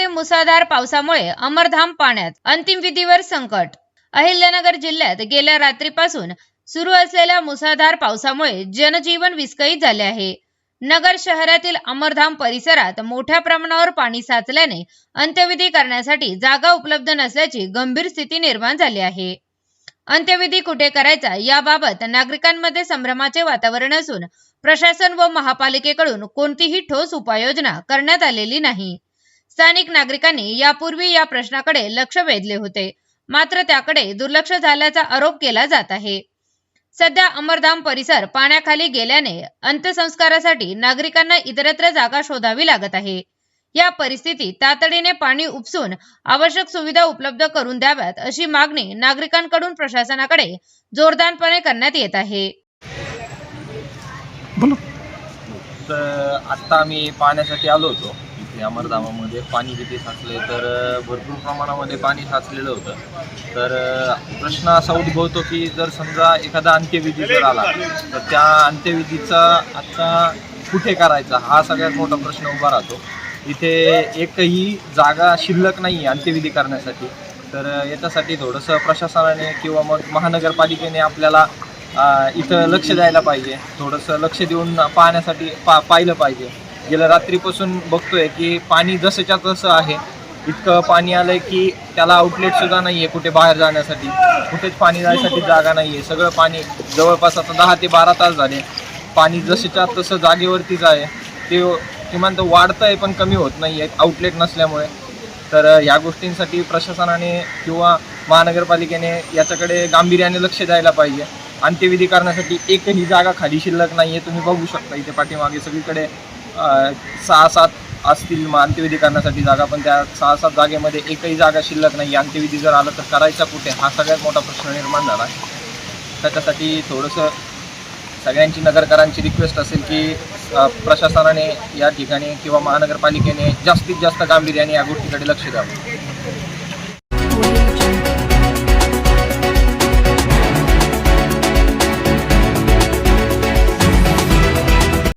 मुसळधार पावसामुळे अमरधाम पाण्यात अंतिम विधीवर संकट. अहिल्यानगर जिल्ह्यात गेल्या रात्रीपासून सुरू असलेल्या मुसळधार पावसामुळे जनजीवन विस्कळीत झाले आहे. नगर शहरातील अमरधाम परिसरात मोठ्या प्रमाणावर पाणी साचल्याने अंत्यविधी करण्यासाठी जागा उपलब्ध नसल्याची गंभीर स्थिती निर्माण झाली आहे. अंत्यविधी कुठे करायचा याबाबत नागरिकांमध्ये संभ्रमाचे वातावरण असून प्रशासन व महापालिकेकडून कोणतीही ठोस उपाययोजना करण्यात आलेली नाही. स्थानिक नागरिकांनी यापूर्वी या प्रश्नाकडे लक्ष वेधले होते. मात्र त्याकडे दुर्लक्ष झाल्याचा आरोप केला जात आहे. सध्या अमरधाम परिसर पाण्याखाली गेल्याने अंत्यसंस्कारासाठी नागरिकांना इतरत्र जागा शोधावी लागत आहे. या परिस्थितीत तातडीने पाणी उपसून आवश्यक सुविधा उपलब्ध करून द्याव्यात अशी मागणी नागरिकांकडून प्रशासनाकडे जोरदारपणे करण्यात येत आहे. आत्ता आम्ही पाण्यासाठी आलो होतो. या मरधामामध्ये पाणी किती साचले तर भरपूर प्रमाणामध्ये पाणी साचलेलं होतं. तर प्रश्न असा उद्भवतो की जर समजा एखादा अंत्यविधी जर आला तर त्या अंत्यविधीचा आता कुठे करायचा? हा सगळ्यात मोठा प्रश्न उभा राहतो. इथे एकही जागा शिल्लक नाही आहे अंत्यविधी करण्यासाठी. तर याच्यासाठी थोडंसं प्रशासनाने किंवा मग महानगरपालिकेने आपल्याला इथं लक्ष द्यायला पाहिजे. थोडंसं लक्ष देऊन पाहण्यासाठी पा पाहिलं पाहिजे. गेल्या रात्रीपासून बघतोय की पाणी जसंच्या तसं आहे. इतकं पाणी आलंय की त्याला आउटलेट सुद्धा नाही आहे कुठे बाहेर जाण्यासाठी. कुठेच पाणी जाण्यासाठी जागा नाही आहे सगळं पाणी जवळपास आता दहा ते बारा तास झाले. पाणी जसंच्या तसं जागेवरतीच आहे. ते किमान तर वाढतं आहे पण कमी होत नाही आहे आउटलेट नसल्यामुळे. तर ह्या या गोष्टींसाठी प्रशासनाने किंवा महानगरपालिकेने याच्याकडे गांभीर्याने लक्ष द्यायला पाहिजे. अंत्यविधी करण्यासाठी एकही जागा खाली शिल्लक नाही आहे तुम्ही बघू शकता इथे पाठीमागे सगळीकडे सहा सात असतील मग अंत्यविधी करण्यासाठी जागा पण त्या सहा सात जागेमध्ये एकही जागा शिल्लक नाही. अंत्यविधी जर आला तर करायचा कुठे? हा सगळ्यात मोठा प्रश्न निर्माण झाला त्याच्यासाठी थोडंसं सगळ्यांची नगरकरांची रिक्वेस्ट असेल की प्रशासनाने या ठिकाणी किंवा महानगरपालिकेने जास्तीत जास्त गांभीर्याने या गोष्टीकडे लक्ष द्यावं.